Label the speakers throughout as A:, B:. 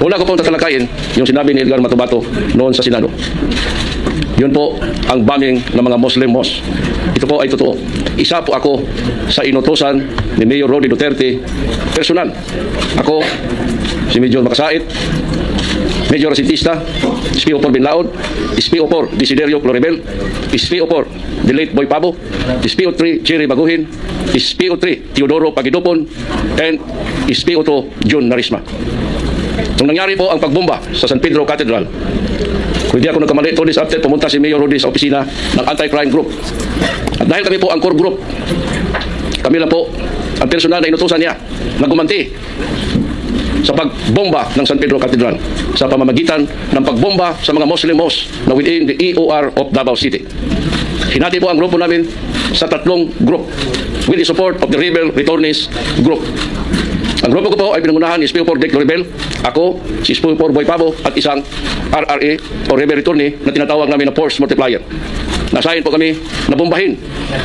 A: Una ko pong tatalakayin yung sinabi ni Edgar Matubato noon sa Senado. Yun po ang bombing ng mga Muslim mosque. Ito po ay totoo. Isa po ako sa inutosan ni Mayor Rodi Duterte personal. Ako, si Major Makasait, Major Asintista, SPO4 Bin Laod, SPO4 Desiderio Floribel, SPO4 the late Boy Pabo, SPO3 Cherry Baguhin, SPO3 Teodoro Pagidopon, and SPO2 June Narisma. Nung nangyari po ang pagbomba sa San Pedro Cathedral, kung hindi ako nagkamali, two days after, pumunta si Mayor Rudy sa opisina ng Anti-Crime Group. At dahil kami po ang core group, kami lang po ang personal na inutusan niya na gumanti sa pagbomba ng San Pedro Cathedral sa pamamagitan ng pagbomba sa mga Muslim mosques na within the EOR of Davao City. Hinati po ang grupo namin sa tatlong group with the support of the Rebel Returnees Group. Ang grupo ko po ay pinangunahan ni SPO4 Dick Loribel, ako, si SPO4 Boy Pabo at isang RRA o Rebel Returnee na tinatawag namin na Force Multiplier. Nasahin po kami na bombahin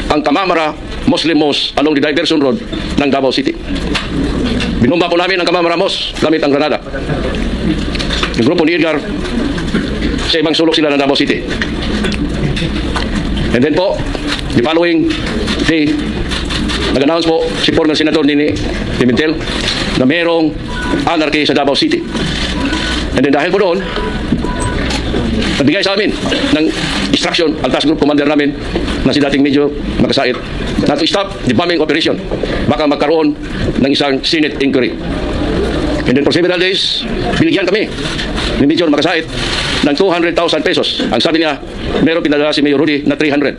A: ang Kamamara Muslim Mosque along the diversion road ng Davao City. Binumba po namin ang Kamamara Mosque gamit ang granada. Yung grupo ni Edgar, sa ibang sulok sila ng Davao City. And then po, the following day, nag-announce po si former Senator Nini Pimentel na mayroong anarchy sa Davao City. And then dahil po doon, nagbigay sa amin ng instruction ang task group commander namin na si dating Medyo Makasait na to stop the bombing operation. Baka magkaroon ng isang Senate inquiry. And then for several days, binigyan kami ni Major Makasait ng 200,000 pesos. Ang sabi niya, meron pinadala si Mayor Rudy na 300.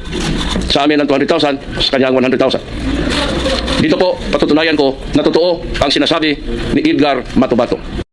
A: Sa amin ang 200,000, sa kanya ang 100,000. Dito po, patutunayan ko na totoo ang sinasabi ni Edgar Matubato.